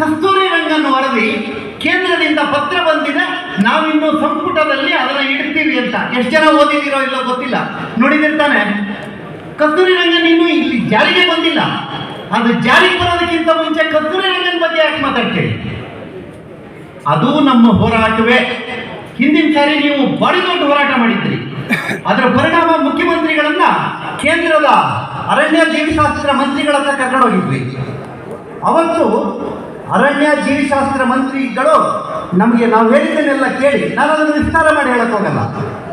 ಕಸ್ತೂರಿ ರಂಗನ್ ವರದಿ ಕೇಂದ್ರದಿಂದ ಪತ್ರ ಬಂದಿದೆ, ನಾವಿನ್ನು ಸಂಪುಟದಲ್ಲಿ ಅದನ್ನ ಇಡ್ತೀವಿ ಅಂತ. ಎಷ್ಟು ಜನ ಓದಿದಿರೋ ಇಲ್ಲೋ ಗೊತ್ತಿಲ್ಲ. ನೋಡಿದಿರ್ತಾನೆ, ಕಸ್ತೂರಿ ರಂಗನ್ ಇನ್ನೂ ಇಲ್ಲಿ ಜಾರಿಗೆ ಬಂದಿಲ್ಲ. ಅದು ಜಾರಿಗೆ ಬರೋದಕ್ಕಿಂತ ಮುಂಚೆ ಕಸ್ತೂರಿ ರಂಗನ್ ಬಗ್ಗೆ ಯಾಕೆ ಮಾತಾಡ್ತೀರಿ? ಅದು ನಮ್ಮ ಹೋರಾಟವೇ. ಹಿಂದಿನ ಸಾರಿ ನೀವು ಬಹಳ ದೊಡ್ಡ ಹೋರಾಟ ಮಾಡಿದ್ರಿ. ಅದರ ಪರಿಣಾಮ ಮುಖ್ಯಮಂತ್ರಿಗಳನ್ನ ಕೇಂದ್ರದ ಅರಣ್ಯ ಜೀವಿಶಾಸ್ತ್ರ ಮಂತ್ರಿಗಳನ್ನ ಕರ್ಕೊಂಡೋಗಿದ್ವಿ. ಅವತ್ತು ಅರಣ್ಯ ಜೀವಿಶಾಸ್ತ್ರ ಮಂತ್ರಿಗಳು ನಮಗೆ ನಾವು ಹೇಳಿದ್ದನ್ನೆಲ್ಲ ಕೇಳಿ ನಾನು ಅದನ್ನು ವಿಸ್ತಾರ ಮಾಡಿ ಹೇಳಕ್ ಹೋಗಲ್ಲ.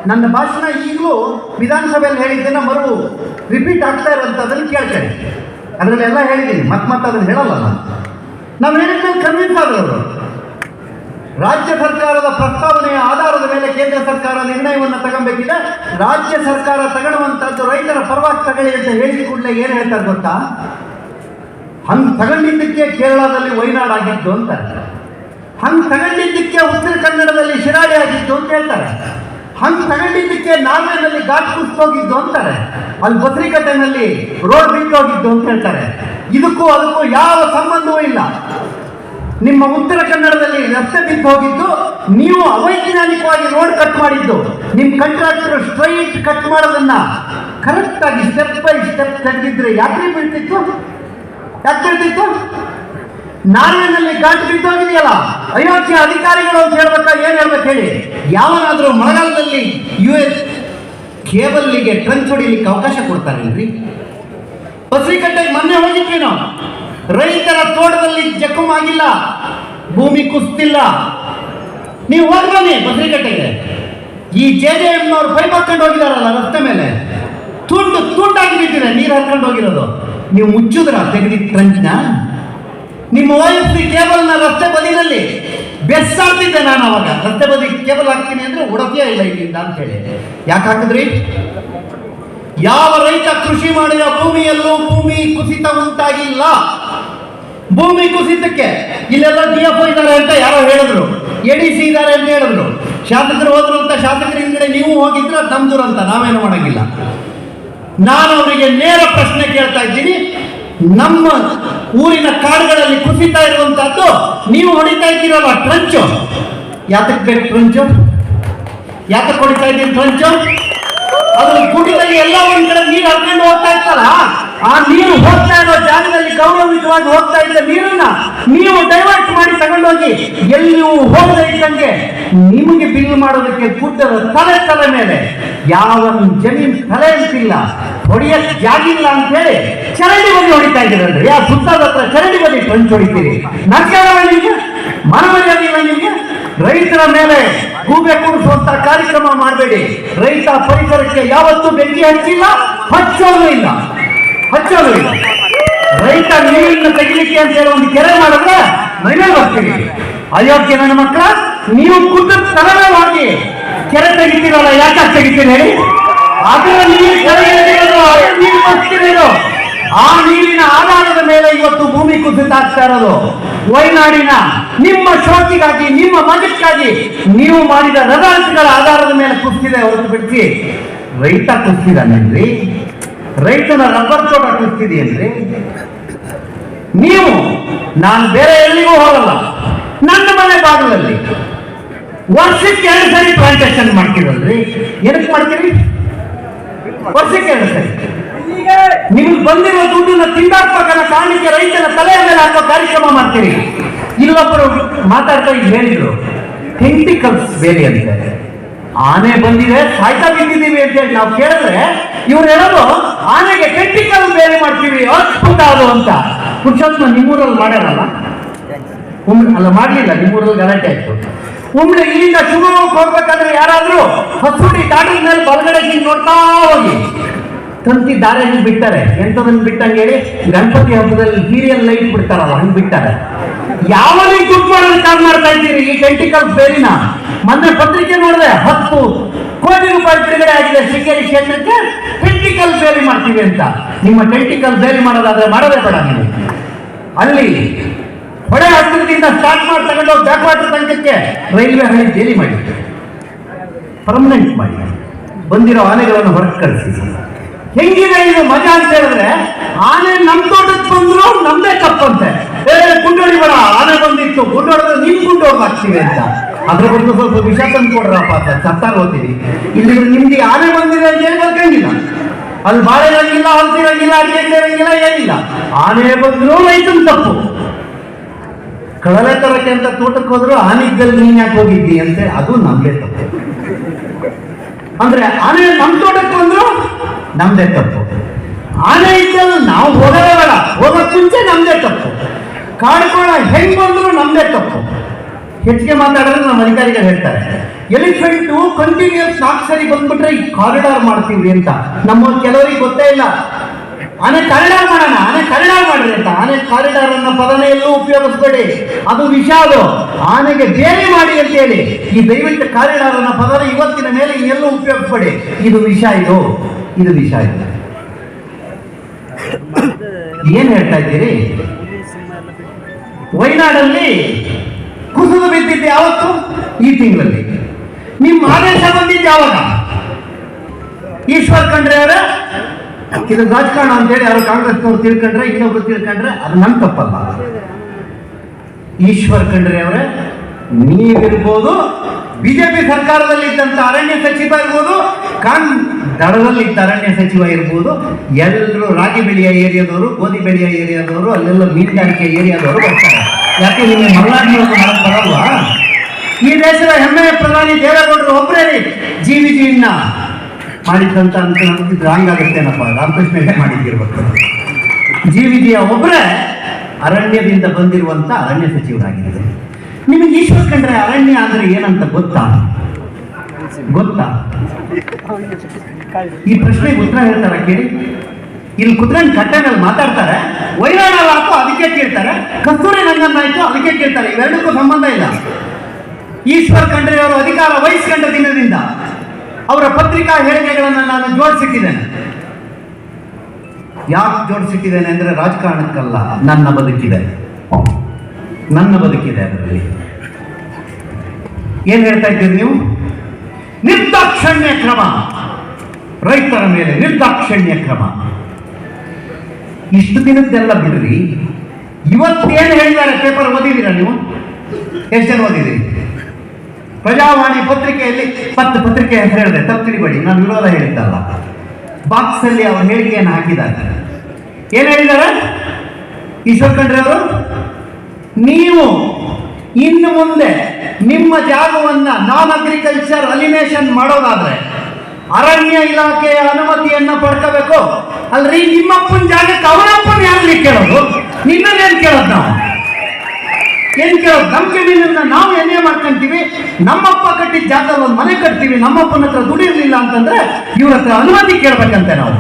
ನನ್ನ ಭಾಷಣ ಈಗಲೂ ವಿಧಾನಸಭೆಯಲ್ಲಿ ಹೇಳಿದ್ದನ್ನ ಮರು ರಿಪೀಟ್ ಆಗ್ತಾ ಇರೋಂಥದ್ದನ್ನು ಕೇಳ್ತೇನೆ. ಅದರಲ್ಲೆಲ್ಲ ಹೇಳಿದ್ದೀನಿ ಮತ್ತೆ ಮತ್ತೆ ಅದನ್ನು ಹೇಳಲ್ಲ ನಾನು. ನಾವು ಹೇಳಿದ್ಮೇಲೆ ಕನ್ವಿನ್ಸ್ ಆದ್ರು ಅವರು ರಾಜ್ಯ ಸರ್ಕಾರದ ಪ್ರಸ್ತಾವನೆಯ ಆಧಾರದ ಮೇಲೆ ಕೇಂದ್ರ ಸರ್ಕಾರ ನಿರ್ಣಯವನ್ನು ತಗೊಬೇಕಿದೆ. ರಾಜ್ಯ ಸರ್ಕಾರ ತಗೊಳ್ಳುವಂಥದ್ದು ರೈತರ ಪರವಾಗಿ ತಗೊಳ್ಳಿ ಅಂತ ಹೇಳಿದ ಕೂಡಲೇ ಏನು ಹೇಳ್ತಾರೆ ಗೊತ್ತಾ? ಹಂಗ್ ತಗೊಂಡಿದ್ದಕ್ಕೆ ಕೇರಳದಲ್ಲಿ ವೈನಾಡ್ ಆಗಿತ್ತು ಅಂತಾರೆ. ಹಂಗ್ ತಗೊಂಡಿದ್ದಕ್ಕೆ ಉತ್ತರ ಕನ್ನಡದಲ್ಲಿ ಶಿರಾಡಿ ಆಗಿತ್ತು ಅಂತ ಹೇಳ್ತಾರೆ. ಹಂಗ್ ತಗೊಂಡಿದ್ದಕ್ಕೆ ನಾರ್ವೆನಲ್ಲಿ ಘಾಟ್ ಕುಸ್ತೋಗಿದ್ದು ಅಂತಾರೆ. ಅಲ್ಲಿ ಬದ್ರಿಕಟ್ಟೆನಲ್ಲಿ ರೋಡ್ ಬಿಟ್ಟೋಗಿದ್ದು ಅಂತ ಹೇಳ್ತಾರೆ. ಇದಕ್ಕೂ ಅದಕ್ಕೂ ಯಾವ ಸಂಬಂಧವೂ ಇಲ್ಲ. ನಿಮ್ಮ ಉತ್ತರ ಕನ್ನಡದಲ್ಲಿ ರಸ್ತೆ ಬಿದ್ದು ಹೋಗಿದ್ದು, ನೀವು ಅವೈಜ್ಞಾನಿಕವಾಗಿ ರೋಡ್ ಕಟ್ ಮಾಡಿದ್ದು, ನಿಮ್ಮ ಕಂಟ್ರಾಕ್ಟರ್ ಸ್ಟ್ರೈಟ್ ಕಟ್ ಮಾಡೋದನ್ನ ಕರೆಕ್ಟಾಗಿ ಸ್ಟೆಪ್ ಬೈ ಸ್ಟೆಪ್ ತೆಗೆದಿದ್ರೆ ಯಾಕೆ ಬೀಳ್ತಿತ್ತು? ಯಾಕೆ ಬೀಳ್ತಿತ್ತು ಕಾಟು ಬಿದ್ದೋಗಿದೆಯಲ್ಲ ಅಯೋಧ್ಯೆ ಅಧಿಕಾರಿಗಳು ಅಂತ ಹೇಳ್ಬೇಕಾ, ಏನ್ ಹೇಳ್ಬೇಕು ಹೇಳಿ? ಯಾವನಾದ್ರೂ ಮಳೆಗಾಲದಲ್ಲಿ ಯು ಎಸ್ ಕೇಬಲ್ಗೆ ಟ್ರಂಚ್ ಹೊಡಿಲಿಕ್ಕೆ ಅವಕಾಶ ಕೊಡ್ತಾರೇನ್ರಿ? ಬಸರಿಕಟ್ಟೆಗೆ ಮೊನ್ನೆ ಹೋಗಿದ್ವಿ ನಾವು. ರೈತರ ತೋಟದಲ್ಲಿ ಜಖಮಾಗಿಲ್ಲ ಭೂಮಿ ಕುಸ್ತಿಲ್ಲ ನೀವು ಹೋಗಿ ಬನ್ನಿ ಈ ಜೆ ಜೆ ಎಮ್ನವ್ರು ಪೈಪ್ ಹಾಕೊಂಡು ಹೋಗಿದಾರಲ್ಲ ರಸ್ತೆ ಮೇಲೆ. ತುಂಡು ತುಂಡಾಗಿ ಬಿದ್ದಿದೆ, ನೀರು ಹಾಕೊಂಡು ಹೋಗಿರೋದು. ನೀವು ಮುಚ್ಚಿದ್ರ ತೆಗೆದಿ ಟ್ರಂಚ್ನ? ನಿಮ್ಮ ವಯಸ್ಸು ಕೇಬಲ್ನ ರಸ್ತೆ ಬದಿನಲ್ಲಿ ಬೆಸ್ಸಾಡ್ತಿದ್ದೆ ನಾನು ಅವಾಗ. ರಸ್ತೆ ಬದಿ ಕೇಬಲ್ ಹಾಕ್ತೀನಿ ಅಂದ್ರೆ ಉಡತಿಯೇ ಇಲ್ಲ ಇಲ್ಲಿಂದ ಅಂತ ಹೇಳಿ. ಯಾಕೆ ಹಾಕಿದ್ರಿ? ಯಾವ ರೈತ ಕೃಷಿ ಮಾಡಿದ ಭೂಮಿಯಲ್ಲೂ ಭೂಮಿ ಕುಸಿತ ಉಂಟಾಗಿಲ್ಲ ಭೂಮಿ ಕುಸಿತಕ್ಕೆ ಇಲ್ಲೆಲ್ಲ ಡಿ ಎಫ್ ಇದ್ದಾರೆ ಅಂತ ಯಾರೋ ಹೇಳಿದ್ರು. ಎ ಡಿ ಸಿ ಇದ್ದಾರೆ ಅಂತ ಹೇಳಿದ್ರು. ಶಾಸಕರು ಹೋದ್ರು ಅಂತ ಶಾಸಕರ ಹಿಂದೆ ನೀವು ಹೋಗಿದ್ರೆ ನಮ್ದು ಅಂತ, ನಾವೇನು ಮಾಡಂಗಿಲ್ಲ. ನಾನು ಅವರಿಗೆ ನೇರ ಪ್ರಶ್ನೆ ಕೇಳ್ತಾ ಇದ್ದೀನಿ. ನಮ್ಮ ಊರಿನ ಕಾಡುಗಳಲ್ಲಿ ಕುಸಿತಾ ಇರುವಂತಹದ್ದು ನೀವು ಹೊಡಿತಾ ಇದ್ದೀರಲ್ಲ ಟ್ರಂಚು? ಯಾತಕ್ಕೆ ಬೇಕು ಟ್ರಂಚು? ಯಾತಕ್ಕೆ ಹೊಡಿತಾ ಇದ್ದೀನಿ ಟ್ರಂಚು? ಅದ್ರ ಕುಡಿದಲ್ಲಿ ಎಲ್ಲ ಒಂದ್ ಕಡೆ ನೀರು ಹಾಕೊಂಡು ಹೋಗ್ತಾ ಇತ್ತಲ್ಲ ಆ ನೀರು ಹೋಗ್ತಾ ಇರೋ ಜಾಗದಲ್ಲಿ ಗೌರವಯುತವಾಗಿ ಹೋಗ್ತಾ ಇದ್ದ ನೀರನ್ನ ನೀವು ಡೈವರ್ಟ್ ಮಾಡಿ ತಗೊಂಡೋಗಿ ಎಲ್ಲಿ ನೀವು ಹೋಗದೆ ಇದ್ದಂಗೆ ನಿಮಗೆ ಬಿಲ್ ಮಾಡೋದಕ್ಕೆ ಗುಡ್ಡದ ತಲೆ ತಲೆ ಮೇಲೆ ಯಾವ ಜಮೀನ್ ತಲೆ ಅಂತಿಲ್ಲ ಹೊಡೆಯ ಜಾಗಿಲ್ಲ ಅಂತ ಹೇಳಿ ಚರಂಡಿ ಬದಿ ಹೊಡಿತಾ ಇದ್ದೀರಲ್ರಿ. ಯಾವ ಸುತ್ತದ ಹತ್ರ ಚರಂಡಿ ಬದಿ ಪಂಚ್ ಹೊಡಿತೀರಿ. ನರ್ಕಾರವ ನಿಮಗೆ ಮನಮರ್ಯಾದಿಲ್ಲ ನಿಮಗೆ ರೈತರ ಮೇಲೆ ಗೂಬೆ ಕೂಡಿಸುವಂತ ಕಾರ್ಯಕ್ರಮ ಮಾಡಬೇಡಿ. ರೈತ ಪರಿಸರಕ್ಕೆ ಯಾವತ್ತೂ ಬೆಂಕಿ ಹಚ್ಚಿಲ್ಲ, ಹಚ್ಚೋದು ಇಲ್ಲ. ಹಚ್ಚೋದು ಇಲ್ಲ ರೈತ ನೀರನ್ನು ತೆಗಿಲಿಕ್ಕೆ ಅಂತ ಹೇಳಿ ಒಂದು ಕೆರೆ ಮಾಡಿದ್ರೆ ಮನೆ ಬರ್ತೀವಿ. ಅಯೋಗ್ಯ ನನ್ನ ಮಕ್ಕಳ, ನೀವು ಖುದ್ದು ಸರಳವಾಗಿ ಕೆರೆ ತೆಗಿತೀರಲ್ಲ, ಯಾಕೆ ತೆಗಿತೀರಿ ಹೇಳಿ? ಅದರ ನೀರು ನೀರು ಬರ್ತೀರೋ ಆ ನೀರಿನ ಆಧಾರದ ಮೇಲೆ ಇವತ್ತು ಭೂಮಿ ಕುಸಿತ ಆಗ್ತಾ ಇರೋದು. ವಯನಾಡಿನ ನಿಮ್ಮ ಶೋಕಿಗಾಗಿ, ನಿಮ್ಮ ಮಗಕ್ಕಾಗಿ ನೀವು ಮಾಡಿದ ರದಾರ್ಥಗಳ ಆಧಾರದ ಮೇಲೆ ಕುಸ್ತಿದೆ ಹೊರತು ಬಿಡಿಸಿ ರೈತ ಕುಸಿದಾನೇನ್ರಿ ರೈತನ ರಬ್ಬರ್ ತೋಟ ಕೂತಿದೆಯಲ್ರಿ ನೀವು, ನಾನು ಬೇರೆ ಎಲ್ಲಿಗೂ ಹೋಗಲ್ಲ. ನನ್ನ ಮನೆ ಬಾಗಿಲಲ್ಲಿ ವರ್ಷಕ್ಕೆ ಎರಡು ಸರಿ ಪ್ಲಾಂಟೇಶನ್ ಮಾಡ್ತೀರಲ್ರಿ? ಏನಕ್ಕೆ ಮಾಡ್ತೀರಿ? ವರ್ಷಕ್ಕೆ ಎರಡು ಸರಿ. ನಿಮ್ಗೆ ಬಂದಿರೋ ದುಡ್ಡನ್ನ ತಿಂದಾಕ್ಬೇಕನ್ನ ಕಾರಣಕ್ಕೆ ರೈತನ ತಲೆಯ ಮೇಲೆ ಹಾಕೋ ಕಾರ್ಯಕ್ರಮ ಮಾಡ್ತೀರಿ. ಇಲ್ಲೊಬ್ಬರು ಮಾತಾಡ್ತಾ ಹೇಳಿದ್ರು ಟೆಂಟಿಕಲ್ಸ್ ಬೇರೆ ಅಂತೆ ಆನೆ ಬಂದಿದೆ, ಸಾಯ್ತಾ ಬಿದ್ದಿದ್ದೀವಿ ಅಂತ ಹೇಳಿ ನಾವು ಕೇಳಿದ್ರೆ ಇವ್ರು ಹೇಳೋದು, ಆನೆಗೆ ಕೆಟ್ಟಿಕಲ್ ಬೇರೆ ಮಾಡ್ತೀವಿ, ಅದ್ಭುತ ಅದು ಅಂತ. ಪುರುಷೋತ್ಮ ನಿಮ್ಮೂರಲ್ಲಿ ಮಾಡ್ಯಾರಲ್ಲ? ಉಮ್ ಅಲ್ಲ, ಮಾಡಲಿಲ್ಲ, ನಿಮ್ಮೂರಲ್ಲಿ ಗಲಾಟೆ ಆಯ್ತು. ಉಮ್ಳೆ ಇಲ್ಲಿಂದ ಶಿವಮೊಗ್ಗಕ್ಕೆ ಹೋಗ್ಬೇಕಾದ್ರೆ ಯಾರಾದ್ರೂ ಹಸುಡಿ ದಾಟದ ಮೇಲೆ ಬಲಗಡೆ ಹಿಂಗ್ ನೋಡ್ತಾ ಹೋಗಿ. ತಂತಿ ದಾರಿಯಲ್ಲಿ ಬಿಟ್ಟಾರೆ ಎಂಥದನ್ನು ಬಿಟ್ಟಂಗೆ ಹೇಳಿ ಗಣಪತಿ ಹಬ್ಬದಲ್ಲಿ ಸೀರಿಯಲ್ ಲೈಟ್ ಬಿಡ್ತಾರಲ್ಲ, ಹಂಗೆ ಬಿಟ್ಟಾರೆ. ಯಾವ ದುಡ್ಡು ಮಾಡೋದು ಕಾಲ್ ಮಾಡ್ತಾ ಇದ್ದೀರಿ, ಈ ಟೆಂಟಿಕಲ್ ಬೇರಿನ ಮೊನ್ನೆ ಪತ್ರಿಕೆ ನೋಡಿದೆ, ಹತ್ತು ಕೋಟಿ ರೂಪಾಯಿ ಬಿಡುಗಡೆ ಆಗಿದೆ ಶೃಂಗೇರಿ ಕ್ಷೇತ್ರಕ್ಕೆ ಟೆಂಟಿಕಲ್ ಸೇರಿ ಮಾಡ್ತೀವಿ ಅಂತ. ನಿಮ್ಮ ಟೆಂಟಿಕಲ್ ಬೇರಿ ಮಾಡೋದಾದ್ರೆ ಮಾಡೋದೇ ಬೇಡ ನೀವು. ಅಲ್ಲಿ ಹೊಡೆ ಹತ್ತಿರದಿಂದ ಸ್ಟಾರ್ಟ್ ಮಾಡಿ ತಗೊಂಡು ಬ್ಯಾಕ್ ವಾಟರ್ ರೈಲ್ವೆ ಹಳಿ ಜೇಲಿ ಮಾಡಿ ಪರ್ಮನೆಂಟ್ ಮಾಡಿ. ಬಂದಿರೋ ಆನೆಗಳನ್ನು ಹೊರಗೆ ಕಳಿಸಿ. ಹೆಂಗಿದೆ ಇದು ಮಜಾ ಅಂತ ಹೇಳಿದ್ರೆ, ಆನೆ ನಮ್ ತೋಟಕ್ಕೆ ಬಂದ್ರು ನಮ್ದೇ ತಪ್ಪಂತೆ. ಏ ಗುಂಡೋಡಿ ಬೇಡ, ಆನೆ ಬಂದಿತ್ತು ಗುಂಡೋಡಿದ್ರೆ ನಿಮ್ ಗುಂಡೋಡ್ ಹಾಕ್ತೀವಿ ಅಂತ. ಅದ್ರ ಬಗ್ಗೆ ಸ್ವಲ್ಪ ವಿಷ ತಂದು ಕೊಡ್ರಪ್ಪ ಅಂತ ಸತ್ತಾಗ ಹೋಗ್ತೀವಿ ಇಲ್ಲಿ ನಿಮ್ಗೆ ಆನೆ ಬಂದಿದೆ ಅಂತ ಏನ್ ಬರ್ಕಂಗಿಲ್ಲ ಅಲ್ಲಿ ಬಾಳೆ ಇರಂಗಿಲ್ಲ ಹೊಲ್ತಿರಂಗಿಲ್ಲ ಅಡಿಗೆ ಇರಂಗಿಲ್ಲ, ಏನಿಲ್ಲ. ಆನೆ ಬಂದ್ರು ರೈತನ ತಪ್ಪು. ಕಳಲೆ ತರಕ್ಕೆ ಅಂತ ತೋಟಕ್ಕೆ ಹೋದ್ರು ಆನಿದ್ದಲ್ಲಿ ನೀನ್ ಯಾಕೆ ಹೋಗಿದ್ದಿ ಅಂತ? ಅದು ನಮ್ದೇ ತಪ್ಪು. ಅಂದ್ರೆ ಆನೆ ನಮ್ಮ ತೋಟಕ್ಕೆ ಬಂದ್ರು ನಮ್ದೇ ತಪ್ಪು. ಆನೆ ಇದ್ದಲ್ಲ ನಾವು ಹೋಗೋದೇ ಬೇಡ. ಹೋಗೋಕ್ ನಮ್ದೇ ತಪ್ಪು. ಕಾಡ್ಕೋಣ ಹೆಂಗ್ ಬಂದ್ರು ನಮ್ದೇ ತಪ್ಪು. ಹೆಚ್ಚಿಗೆ ಮಾತಾಡಿದ್ರೆ ನಮ್ಮ ಅಧಿಕಾರಿಗಳು ಹೇಳ್ತಾರೆ. ಎಲಿಫೆಂಟು ಕಂಟಿನ್ಯೂಸ್ ನಾಲ್ಕು ಸರಿ ಬಂದ್ಬಿಟ್ರೆ ಈ ಕಾರಿಡಾರ್ ಮಾಡ್ತೀವಿ ಅಂತ. ನಮ್ಮ ಕೆಲವರಿಗೆ ಗೊತ್ತೇ ಇಲ್ಲ. ಆನೆ ಕಾರಿಡಾರ್ ಮಾಡೋಣ, ಆನೆ ಕಾರಿಡಾರ್ ಮಾಡ್ರಿ ಅಂತ. ಆನೆ ಕಾರಿಡಾರ್ ಅನ್ನೋ ಪದನೇ ಎಲ್ಲೂ ಉಪಯೋಗಿಸ್ಬೇಡಿ. ಅದು ವಿಷ ಅದು. ಆನೆಗೆ ಬೇರೆ ಮಾಡಿ ಅಂತ ಹೇಳಿ. ಈ ದಯವಿಟ್ಟು ಕಾರಿಡಾರ್ ಅನ್ನೋ ಪದನ ಇವತ್ತಿನ ಮೇಲೆ ಎಲ್ಲೂ ಉಪಯೋಗಿಸ್ಬೇಡಿ. ಇದು ವಿಷ ಇದು. ಇದು ವಿಷ ಇದು. ಏನ್ ಹೇಳ್ತಾ ಇದ್ದೀರಿ? ವೈನಾಡಲ್ಲಿ ಕುಸಿದು ಬಿದ್ದಿದ್ದು ಯಾವತ್ತು? ಈ ತಿಂಗಳಲ್ಲಿ. ನಿಮ್ಮ ಆದೇಶ ಬಂದಿದ್ದು ಯಾವಾಗ? ಈಶ್ವರ್ ಖಂಡ್ರೆ ಅವರ? ಇದು ರಾಜಕಾರಣ ಅಂತೇಳಿ ಯಾರು ಕಾಂಗ್ರೆಸ್ನವ್ರು ತಿಳ್ಕೊಂಡ್ರೆ, ಇನ್ನೊಬ್ರು ತಿಳ್ಕೊಂಡ್ರೆ ಅದು ನನ್ನ ತಪ್ಪಲ್ಲ. ಈಶ್ವರ್ ಖಂಡ್ರೆ ಅವರೇ, ನೀವಿರ್ಬೋದು, ಬಿಜೆಪಿ ಸರ್ಕಾರದಲ್ಲಿ ಇದ್ದಂತ ಅರಣ್ಯ ಸಚಿವ ಇರ್ಬೋದು, ಕಾನ್ ದಡದಲ್ಲಿ ಇದ್ದ ಅರಣ್ಯ ಸಚಿವ ಇರ್ಬೋದು ಎಲ್ಲರೂ ರಾಗಿ ಬೆಳೆಯ ಏರಿಯಾದವರು, ಗೋಧಿ ಬೆಳೆಯ ಏರಿಯಾದವರು, ಅಲ್ಲೆಲ್ಲ ಮೀನುಗಾರಿಕೆ ಏರಿಯಾದವರು ಬರ್ತಾರೆ. ಯಾಕೆ ನಿಮಗೆ ಮಲ್ನಾಡಿನವ್ರು ಮಾಡಕ್ ಬರಲ್ವಾ? ಈ ದೇಶದ ಹೆಮ್ಮೆಯ ಪ್ರಧಾನಿ ದೇವೇಗೌಡರು ಒಬ್ಬರೇ ಜೀವಿ ಜಿಯನ್ನ. ಮಾಡಿದ್ದಂತ ಅಂತ ನಮಗೆ ರಾಂಗ್ ಏನಪ್ಪ? ರಾಮಕೃಷ್ಣ ಹೆಗಡೆ ಮಾಡಿದ್ದಿರ್ಬೇಕು? ಜಿ ಒಬ್ಬರೇ ಅರಣ್ಯದಿಂದ ಬಂದಿರುವಂತ ಅರಣ್ಯ ಸಚಿವರಾಗಿದ್ದಾರೆ. ನಿಮಗೆ ಈಶ್ವರ್ ಕಂಡ್ರೆ ಅರಣ್ಯ ಅಂದ್ರೆ ಏನಂತ ಗೊತ್ತಾ? ಗೊತ್ತಾ? ಈ ಪ್ರಶ್ನೆಗೆ ಉತ್ತರ ಹೇಳ್ತಾರ ಕೇಳಿ? ಇಲ್ಲಿ ಕುತ್ಕೊಂಡು ಕಟ್ಟೆ ಮೇಲೆ ಮಾತಾಡ್ತಾರೆ. ವೈರಾಣ ಅದಕ್ಕೆ ಕೇಳ್ತಾರೆ. ಕಸ್ತೂರಿ ರಂಗನ್ ಆಯ್ತು, ಅದಕ್ಕೆ ಕೇಳ್ತಾರೆ. ಇವೆರಡಕ್ಕೂ ಸಂಬಂಧ ಇಲ್ಲ. ಈಶ್ವರ್ ಕಂಡ್ರೆ ಅವರು ಅಧಿಕಾರ ವಹಿಸ್ಕೊಂಡ ದಿನದಿಂದ. ಅವರ ಪತ್ರಿಕಾ ಹೇಳಿಕೆಗಳನ್ನು ನಾನು ಜೋಡಿಸಿಟ್ಟಿದ್ದೇನೆ. ಯಾಕೆ ಜೋಡಿಸಿಟ್ಟಿದ್ದೇನೆ ಅಂದ್ರೆ ರಾಜಕಾರಣಕ್ಕಲ್ಲ, ನನ್ನ ಬದುಕಿದೆ. ನನ್ನ ಬದುಕಿದೆ ಅದರಲ್ಲಿ. ಏನ್ ಹೇಳ್ತಾ ಇದ್ದೀರಿ ನೀವು? ನಿರ್ದಾಕ್ಷಣ್ಯ ಕ್ರಮ. ರೈತರ ಮೇಲೆ ನಿರ್ದಾಕ್ಷಣ್ಯ ಕ್ರಮ. ಇಷ್ಟು ದಿನದ್ದೆಲ್ಲ ಬಿಡ್ರಿ. ಇವತ್ತೇನು ಹೇಳಿದ್ದಾರೆ ಪೇಪರ್ ಓದಿದ್ದೀರಾ ನೀವು? ಎಷ್ಟು ಜನ ಓದಿದ್ದೀರಿ? ಪ್ರಜಾವಾಣಿ ಪತ್ರಿಕೆಯಲ್ಲಿ ಪತ್ತು ಪತ್ರಿಕೆ ಅಂತ ಹೇಳಿದೆ ತಪ್ಪು ತಿಳಿಬೇಡಿ ನಾನು ವಿರೋಧ ಹೇಳಿದ್ದಲ್ಲ. ಬಾಕ್ಸ್ ಅಲ್ಲಿ ಅವರು ಹೇಳಿಕೆಯನ್ನು ಹಾಕಿದ್ದಾರೆ. ಏನ್ ಹೇಳಿದ್ದಾರೆ? ಈಶ್ವರ್ ಖಂಡ್ರೆ ಅವರು, ನೀವು ಇನ್ನು ಮುಂದೆ ನಿಮ್ಮ ಜಾಗವನ್ನ ನಾನ್ ಅಗ್ರಿಕಲ್ಚರ್ ಅಲಿನೇಷನ್ ಮಾಡೋದಾದ್ರೆ ಅರಣ್ಯ ಇಲಾಖೆಯ ಅನುಮತಿಯನ್ನ ಪಡ್ಕೋಬೇಕು. ಅಲ್ರಿ, ನಿಮ್ಮಪ್ಪನ ಜಾಗಕ್ಕೆ ಅವರಪ್ಪನ ಯಾರಲ್ಲಿ ಕೇಳೋದು? ನಿನ್ನನ್ನೇನ್ ಕೇಳೋದು ನಾವು? ಏನ್ ಕೇಳೋ ಜಮೀನನ್ನ ನಾವು ಎಣ್ಣೆ ಮಾಡ್ಕೊಂತೀವಿ, ನಮ್ಮಪ್ಪ ಕಟ್ಟಿದ ಜಾಗದಲ್ಲಿ ಒಂದು ಮನೆ ಕಟ್ತೀವಿ, ನಮ್ಮಪ್ಪನ ಹತ್ರ ದುಡಿರ್ಲಿಲ್ಲ ಅಂತಂದ್ರೆ ಇವ್ರ ಹತ್ರ ಅನುಮತಿ ಕೇಳ್ಬೇಕಂತೆ ನಾವು.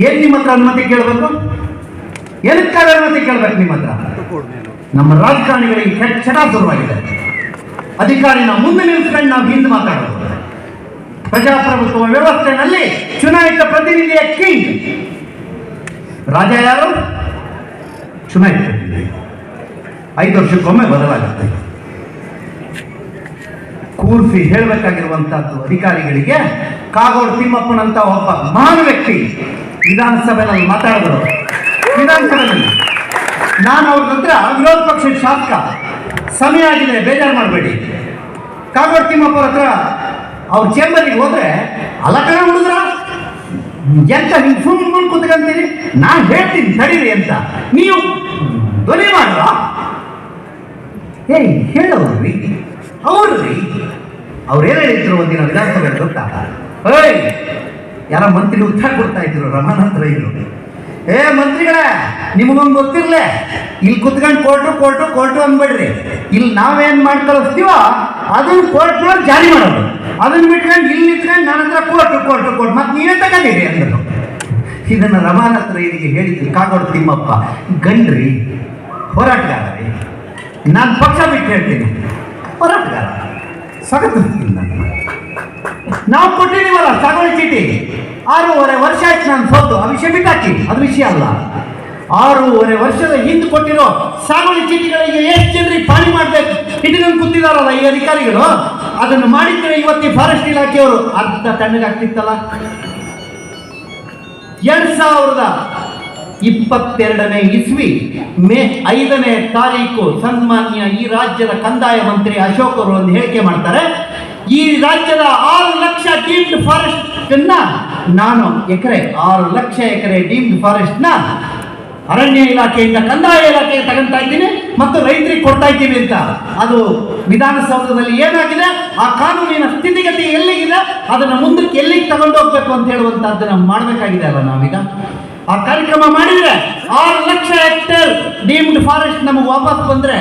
ಏನ್ ನಿಮ್ಮ ಹತ್ರ ಅನುಮತಿ ಕೇಳಬೇಕು? ಏನಕ್ಕಾಗ ಅನುಮತಿ ಕೇಳ್ಬೇಕು ನಿಮ್ಮ ಹತ್ರ? ನಮ್ಮ ರಾಜಕಾರಣಿಗಳಿಗೆ ಚಟ ಶುರುವಾಗಿದೆ. ಅಧಿಕಾರಿನ ಮುಂದೆ ನಿಲ್ಸ್ಕೊಂಡು ನಾವು ಹಿಂದೆ ಮಾತಾಡೋದು. ಪ್ರಜಾಪ್ರಭುತ್ವ ವ್ಯವಸ್ಥೆನಲ್ಲಿ ಚುನಾಯಿತ ಪ್ರತಿನಿಧಿಯ ಕಿಂಗ್. ರಾಜ ಯಾರು? ಚುನಾಯಿತ ಪ್ರತಿನಿಧಿ. ಐದು ವರ್ಷಕ್ಕೊಮ್ಮೆ ಬದಲಾಗುತ್ತೆ. ಕೂರಿಸಿ ಹೇಳಬೇಕಾಗಿರುವಂತಹದ್ದು ಅಧಿಕಾರಿಗಳಿಗೆ, ಕಾಗೋಡು ತಿಮ್ಮಪ್ಪನಂತ ಒಬ್ಬ ಮಹಾನ್ ವ್ಯಕ್ತಿ, ವಿಧಾನಸಭೆಯಲ್ಲಿ ಮಾತಾಡಿದ್ರು ವಿಧಾನಸಭೆಯಲ್ಲಿ. ನಾನು ಅವ್ರ ಹತ್ರ ವಿರೋಧ ಪಕ್ಷದ ಶಾಸಕ, ಸಮಯ ಆಗಿದೆ ಬೇಜಾರು ಮಾಡಬೇಡಿ. ಕಾಗೋಡು ತಿಮ್ಮಪ್ಪರ ಹತ್ರ ಅವ್ರ ಚೇಂಬರಿಗೆ ಹೋದ್ರೆ ಅಲಕಣ ಹುಡುಗ್ರ, ಎಂತ ಹಿಂಗೆ ಸುಮ್ಮನೆ ಕುತ್ಕೊಂತೀರಿ? ನಾನು ಹೇಳ್ತೀನಿ ತಡೀರಿ ಅಂತ. ನೀವು ಧ್ವನಿ ಮಾಡ್ರ ಏಯ್ ಹೇಳೋರಿ ಅವ್ರಿ ಅವ್ರು ಏನ್ ಹೇಳಿದ್ರು ಒಂದಿನ ವಿಧಾನಸಭೆ ಗೊತ್ತಾ ಏಯ್, ಯಾರ ಮಂತ್ರಿ ಉತ್ತರ ಕೊಡ್ತಾ ಇದ್ರು ರಮಾನಂದ್ರ ಇದ್ರು. ಏ, ಮಂತ್ರಿಗಳೇ, ನಿಮಗೊಂದು ಗೊತ್ತಿರ್ಲೆ? ಇಲ್ಲಿ ಕುತ್ಕೊಂಡು ಕೋರ್ಟು ಕೋರ್ಟು ಕೋರ್ಟು ಅಂದ್ಬಿಡ್ರಿ. ಇಲ್ಲಿ ನಾವೇನು ಮಾಡಿ ಕಳಿಸ್ತೀವೋ ಅದನ್ನ ಕೊಟ್ರು ಜಾರಿ ಮಾಡೋದು. ಅದನ್ನು ಬಿಟ್ಕೊಂಡು ಇಲ್ಲಿ ನಿಂತ್ಕೊಂಡು ನನ್ನ ಹತ್ರ ಕೋರ್ಟು ಕೋರ್ಟು ಕೊಟ್ಟು ಮತ್ತೆ ನೀವೇ ತಗೊಂಡಿರಿ ಅಂದರು ಇದನ್ನು ರಮಾನಂದ್ರ ಇದಕ್ಕೆ ಹೇಳಿದ್ರು? ಕಾಗೋಡು ತಿಮ್ಮಪ್ಪ. ಗಂಡ್ರಿ ಹೋರಾಟಗಾರರಿ. ನಾನು ಪಕ್ಷ ಬಿಟ್ಟು ಹೇಳ್ತೀನಿ. ಹೋರಾಟಗಾರ ಸ್ವಾಗತಿಸ್ತೀನಿ ನಾವು ಕೊಟ್ಟಿದ್ದೀವಲ್ಲ ತಗೊಳ್ಳಿ ಚೀಟಿ. ಆರೂವರೆ ವರ್ಷ ಆಯ್ತು ನಾನು ಸೋತು. ಆ ವಿಷಯ ಬಿಟ್ಟಾಕಿ. ಅದು ವಿಷಯ ಅಲ್ಲ. ಆರೂವರೆ ವರ್ಷದ ಹಿಂದೆ ಕೊಟ್ಟಿರೋ ಸಾಗುವಳಿ ಚೀಟಿಗಳಿಗೆ ಎಷ್ಟು ಜನರಿಗೆ ಪಾಣಿ ಮಾಡಬೇಕು? ಇಟ್ಕೊಂಡು ಕೂತಿದಾರಲ್ಲ ಈ ಅಧಿಕಾರಿಗಳು? ಅದನ್ನು ಮಾಡಿದ್ರೆ ಇವತ್ತಿ ಫಾರೆಸ್ಟ್ ಇಲಾಖೆಯವರು ಅರ್ಧ ತಣ್ಣಗಾಗ್ತಿತ್ತಲ್ಲ? ಎರಡು ಸಾವಿರದ ಇಪ್ಪತ್ತೆರಡನೇ ಇಸ್ವಿ ಮೇ ಐದನೇ ತಾರೀಕು ಸನ್ಮಾನ್ಯ ಈ ರಾಜ್ಯದ ಕಂದಾಯ ಮಂತ್ರಿ ಅಶೋಕ್ ಅವರು ಒಂದು ಹೇಳಿಕೆ ಮಾಡ್ತಾರೆ. ಈ ರಾಜ್ಯದ ಆರು ಲಕ್ಷ ಡೀಮ್ಡ್ ಫಾರೆಸ್ಟ್ ನಾನು ಎಕರೆ, ಆರು ಲಕ್ಷ ಎಕರೆ ಡೀಮ್ಡ್ ಫಾರೆಸ್ಟ್ನ ಅರಣ್ಯ ಇಲಾಖೆಯಿಂದ, ಕಂದಾಯ ಇಲಾಖೆಗೆ ತಗೊಂತಾ ಇದ್ದೀನಿ ಮತ್ತು ರೈತರಿಗೆ ಕೊಡ್ತಾ ಇದ್ದೀನಿ ಅಂತ. ಅದು ವಿಧಾನಸೌಧದಲ್ಲಿ ಏನಾಗಿದೆ? ಆ ಕಾನೂನಿನ ಸ್ಥಿತಿಗತಿ ಎಲ್ಲಿಗಿದೆ? ಅದನ್ನು ಮುಂದಕ್ಕೆ ಎಲ್ಲಿಗೆ ತಗೊಂಡೋಗ್ಬೇಕು ಅಂತ ಹೇಳುವಂತಹದ್ದನ್ನ ಮಾಡಬೇಕಾಗಿದೆ ಅಲ್ಲ ನಾವೀಗ? ಆ ಕಾರ್ಯಕ್ರಮ ಮಾಡಿದ್ರೆ ಆರು ಲಕ್ಷ ಹೆಕ್ಟೇರ್ ಡೀಮ್ಡ್ ಫಾರೆಸ್ಟ್ ನಮಗೆ ವಾಪಸ್ ಬಂದ್ರೆ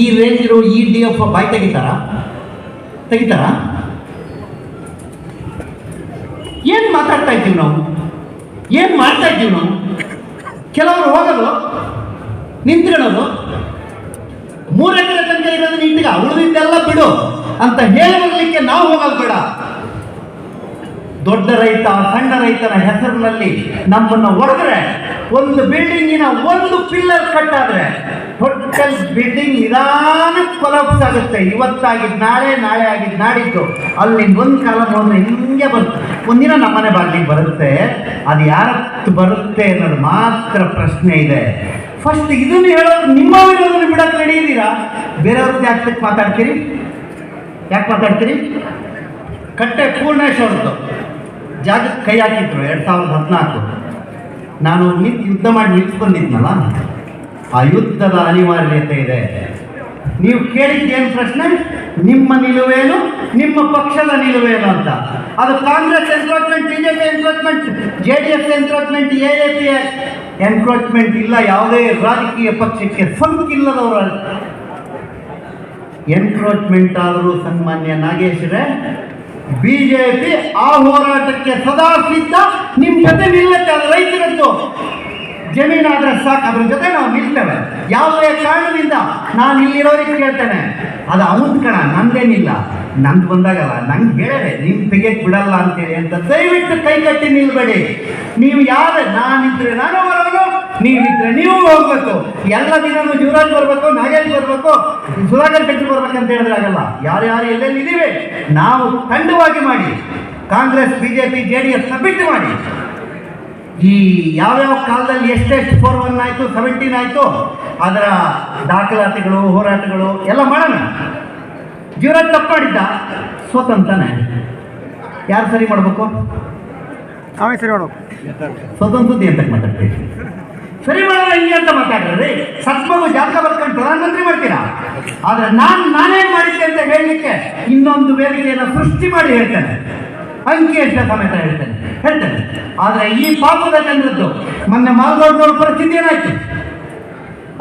ಈ ರೇಂಜ್ ಇರೋ ಈ ಡಿ ಎಫ್ ಬಾಯ್ ತೆಗಿತಾರ? ತೆಗಿತಾರ? ಏನ್ ಮಾತಾಡ್ತಾ ಇದ್ದೀವಿ ನಾವು? ಏನ್ ಮಾಡ್ತಾ ಇದ್ದೀವಿ ನಾವು? ಕೆಲವರು ಹೋಗೋದು, ನಿಂತ್ಕೊಳ್ಳೋದು, ಮೂರು ಎಕರೆ ತನಕ ಇರೋದು ನಿಂತ್ಗ ಉಳಿದಿದ್ದೆಲ್ಲ ಬಿಡು ಅಂತ ಹೇಳಿ ನಾವು ಹೋಗೋದು ಬೇಡ. ದೊಡ್ಡ ರೈತ, ಸಣ್ಣ ರೈತನ ಹೆಸರಿನಲ್ಲಿ ನಮ್ಮನ್ನು ಹೊಡೆದ್ರೆ ಒಂದು ಬಿಲ್ಡಿಂಗಿನ ಒಂದು ಪಿಲ್ಲರ್ ಕಟ್ಟಾದ್ರೆ ಟೋಟಲ್ ಬಿಲ್ಡಿಂಗ್ ನಿಧಾನ ಕೊಲಾಪ್ಸ್ ಆಗುತ್ತೆ. ಇವತ್ತಾಗಿದ್ದು ನಾಳೆ ನಾಳೆ ಆಗಿದ್ದು ನಾಡಿದ್ದು, ಅಲ್ಲಿ ಒಂದು ಕಾಲ ಹಿಂಗೆ ಬರುತ್ತೆ ಒಂದಿನ ನಮ್ಮನೆ ಬಾಗಿಲಿಗೆ ಬರುತ್ತೆ. ಅದು ಯಾರತ್ತು ಬರುತ್ತೆ ಅನ್ನೋದು ಮಾತ್ರ ಪ್ರಶ್ನೆ ಇದೆ. ಫಸ್ಟ್ ಇದನ್ನು ಹೇಳೋದು, ನಿಮ್ಮ ವಿರೋಧನ ಬಿಡಕ್ಕೆ ನಡೆಯಿದ್ದೀರಾ ಬೇರೆಯವ್ರದ್ದು ಯಾಕೆ ಮಾತಾಡ್ತೀರಿ? ಯಾಕೆ ಮಾತಾಡ್ತೀರಿ? ಕಟ್ಟೆ ಪೂರ್ಣೇಶ್ವರದ್ದು. ಜಾಗಕ್ಕೆ ಕೈ ಹಾಕಿದ್ರು ಎರಡು ಸಾವಿರದ ಹದಿನಾಲ್ಕು. ನಾನು ನಿಂತು ಯುದ್ಧ ಮಾಡಿ ನಿಂತ್ಕೊಂಡಿದ್ನಲ್ಲ ಆ ಯುದ್ಧದ ಅನಿವಾರ್ಯತೆ ಇದೆ. ನೀವು ಕೇಳಿದ್ದೇನು ಪ್ರಶ್ನೆ? ನಿಮ್ಮ ನಿಲುವೇನು? ನಿಮ್ಮ ಪಕ್ಷದ ನಿಲುವೇನು ಅಂತ. ಅದು Congress encroachment BJP encroachment J D S encroachment A A P encroachment ಇಲ್ಲ. ಯಾವುದೇ ರಾಜಕೀಯ ಪಕ್ಷಕ್ಕೆ ಸೋಂಕಿಲ್ಲದವರು ಎನ್ಕ್ರೋಚ್ಮೆಂಟ್ ಆದರೂ ಸನ್ಮಾನ್ಯ ನಾಗೇಶ್ವರೇ ಬಿಜೆಪಿ ಆ ಹೋರಾಟಕ್ಕೆ ಸದಾ ಸಿದ್ಧ. ನಿಮ್ಮ ಜೊತೆ ನಿಲ್ಲತ್ತೆ, ಅದು ರೈತರದ್ದು. ಜಮೀನಾದ್ರೆ ಸಾಕು, ಅದ್ರ ಜೊತೆ ನಾವು ನಿಲ್ತೇವೆ. ಯಾವುದೇ ಕಾರಣದಿಂದ ನಾನು ಇಲ್ಲಿರೋರಿಗೆ ಕೇಳ್ತೇನೆ. ಅದು ಅವನ ಕಣ, ನಂದೇನಿಲ್ಲ. ನಂದು ಬಂದಾಗಲ್ಲ, ನಂಗೆ ಹೇಳಿದೆ ನಿಮ್ಮ ತೆಗಿಯಕ್ ಬಿಡಲ್ಲ ಅಂತೇಳಿ ಅಂತ ದಯವಿಟ್ಟು ಕೈ ಕಟ್ಟಿ ನಿಲ್ಬೇಡಿ. ನೀವು ಯಾರೇ, ನಾನಿದ್ರೆ ನಾನು ಬರೋನು ನೀವಿದ್ರೆ ನೀವು ಹೋಗ್ಬೇಕು. ಎಲ್ಲ ದಿನನೂ ಯುವರಾಜ್ ಬರಬೇಕು ನಾಗೇಶ್ ಬರಬೇಕು ಸುಧಾಕರ್ ಶೆಟ್ಟಿ ಅಂತ ಹೇಳಿದ್ರೆ ಆಗಲ್ಲ. ಯಾರ್ಯಾರು ಎಲ್ಲೆಲ್ಲಿ ಇದೀವಿ ನಾವು ಖಂಡವಾಗಿ ಮಾಡಿ Congress BJP J D S ಬಿಟ್ಟು ಮಾಡಿ. ಈ ಯಾವ್ಯಾವ ಕಾಲದಲ್ಲಿ ಎಷ್ಟೆಷ್ಟು ಫೋರ್ ಒನ್ ಆಯಿತು ಸೆವೆಂಟೀನ್ ಆಯಿತು ಅದರ ದಾಖಲಾತಿಗಳು ಹೋರಾಟಗಳು ಎಲ್ಲ ಮಾಡೋಣ. ಜೀವರಾಜ್ ತಪ್ಪು ಮಾಡಿದ್ದ ಸ್ವತಂತ್ರನೇ. ಯಾರು ಸರಿ ಮಾಡಬೇಕು? ನಾವೇ ಸರಿ ಮಾಡಬೇಕು. ಸ್ವತಂತ್ರ ಅಂತ ಮಾತಾಡ್ತೀವಿ. ಸರಿ ಮಾಡಲ್ಲ ಹಿಂಗೆ ಅಂತ ಮಾತಾಡ್ರಿ. ಸತ್ಮಗು ಜಾತಕ ಬರ್ಕೊಂಡು ಪ್ರಧಾನಮಂತ್ರಿ ಮಾಡ್ತೀರಾ ಆದ್ರೆ ನಾನು, ನಾನೇನ್ ಮಾಡಿದ್ದೆ ಅಂತ ಹೇಳಲಿಕ್ಕೆ ಇನ್ನೊಂದು ವೇದಿಕೆಯನ್ನು ಸೃಷ್ಟಿ ಮಾಡಿ ಹೇಳ್ತೇನೆ. ಅಂಕಿಅಂಶ ಸಮೇತ ಹೇಳ್ತೇನೆ. ಹೇಳ್ತೇನೆ. ಆದ್ರೆ ಈ ಪಾಪದ ಜನರದ್ದು ಮೊನ್ನೆ ಮಾಲ್ಗೋಡ್ನವ್ರ ಪರಿಸ್ಥಿತಿ ಏನಾಯ್ತು?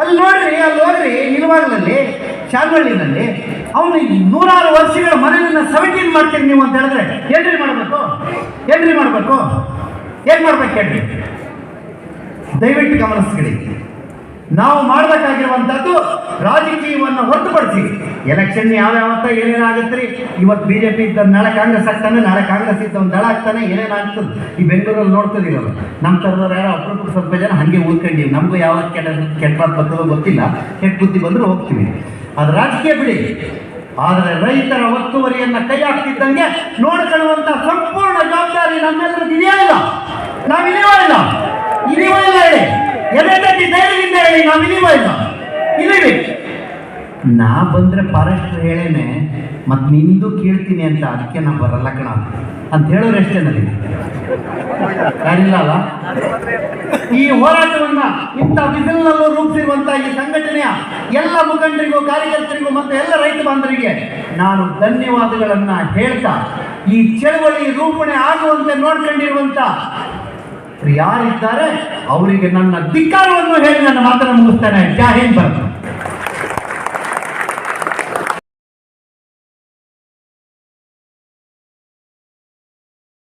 ಅಲ್ಲಿ ನೋಡ್ರಿ ಅಲ್ಲಿ ನೋಡ್ರಿ ಇಲ್ವಾಗ್ಲಲ್ಲಿ ಶಾಲ್ವಳ್ಳಿನಲ್ಲಿ ಅವನು ನೂರಾರು ವರ್ಷಗಳ ಮನೆಯನ್ನ ಸೆವೆಂಟೀನ್ ಮಾಡ್ತೀನಿ ನೀವು ಅಂತ ಹೇಳಿದ್ರೆ ಏನ್ರಿ ಮಾಡಬೇಕು? ಏನ್ರಿ ಮಾಡಬೇಕು? ಏನ್ ಮಾಡ್ಬೇಕು ಹೇಳ್ರಿ? ದಯವಿಟ್ಟು ಗಮನಿಸ್ಕೊಳ್ಳಿ. ನಾವು ಮಾಡಬೇಕಾಗಿರುವಂಥದ್ದು ರಾಜಕೀಯವನ್ನು ಹೊರತುಪಡಿಸಿ ಎಲೆಕ್ಷನ್ ಯಾವ್ಯಾವತ್ತ ಏನೇನಾಗುತ್ತೆ ರೀ ಇವತ್ತು ಬಿ ಜೆ ಪಿ ಇದ್ದ ನಾಳೆ ಕಾಂಗ್ರೆಸ್ ಆಗ್ತಾನೆ, ನಾಳೆ ಕಾಂಗ್ರೆಸ್ ಇದ್ದ ಒಂದು ದಳ ಆಗ್ತಾನೆ, ಏನೇನಾಗ್ತದೆ? ಈ ಬೆಂಗಳೂರಲ್ಲಿ ನೋಡ್ತಿದ್ದೀರಲ್ಲ ನಮ್ಮ ಥರದವ್ರು ಯಾರೋ ಅಪ್ರೂಪ ಸ್ವಲ್ಪ ಜನ ಹಾಗೆ ಉಳ್ಕೊಂಡಿವಿ ನಮಗೂ ಯಾವ ಕೆಟ್ಟ ಕೆಟ್ಟ ಬರ್ತದೋ ಗೊತ್ತಿಲ್ಲ. ಕೆಟ್ಟ ಬುದ್ಧಿ ಬಂದರೂ ಹೋಗ್ತೀವಿ. ಅದು ರಾಜಕೀಯ ಬಿಡಿ. ಆದರೆ ರೈತರ ಒತ್ತುವರಿಯನ್ನು ಕೈ ಹಾಕ್ತಿದ್ದಂಗೆ ನೋಡ್ಕೊಳ್ಳುವಂಥ ಸಂಪೂರ್ಣ ಜವಾಬ್ದಾರಿ ನಮ್ಮೆಲ್ಲರಿಗೂ ಇದೆಯಾ ಇಲ್ಲ? ನಾವು ಇಲ್ಲಿವೋ ಇಲ್ಲ? ಹೇಳಿ. ನಾವು ನಾ ಬಂದ್ರೆ ಫಾರೆಸ್ಟರ್ ಹೇಳೇನೆ, ಮತ್ ನಿಂದು ಕೇಳ್ತೀನಿ ಅಂತ, ಅದಕ್ಕೆ ನಾ ಬರಲ್ಲ ಕಣ. ಅಂತ ಹೇಳೋರು ಎಷ್ಟೇ ನನಗೆ. ಯಾರಿಲ್ಲ ಅಲ್ಲ? ಈ ಹೋರಾಟವನ್ನ, ಇಂಥ ಬಿಸಿಲಿನಲ್ಲೂ ರೂಪಿಸಿರುವಂತ ಈ ಸಂಘಟನೆಯ ಎಲ್ಲ ಮುಖಂಡರಿಗೂ, ಕಾರ್ಯಕರ್ತರಿಗೂ, ಮತ್ತು ಎಲ್ಲ ರೈತ ಬಾಂಧವರಿಗೆ ನಾನು ಧನ್ಯವಾದಗಳನ್ನ ಹೇಳ್ತಾ, ಈ ಚಳವಳಿ ರೂಪಣೆ ಆಗುವಂತೆ ನೋಡ್ಕೊಂಡಿರುವಂತ ಯಾರಿದ್ದಾರೆ? ಅವರಿಗೆ ನನ್ನ ಧಿಕ್ಕಾರವನ್ನು ಹೇಳಿ ನನ್ನ ಮಾತನ್ನು ಮುಗಿಸ್ತೇನೆ. ಜೈ ಹಿಂದ್ ಬರ್ತೀನಿ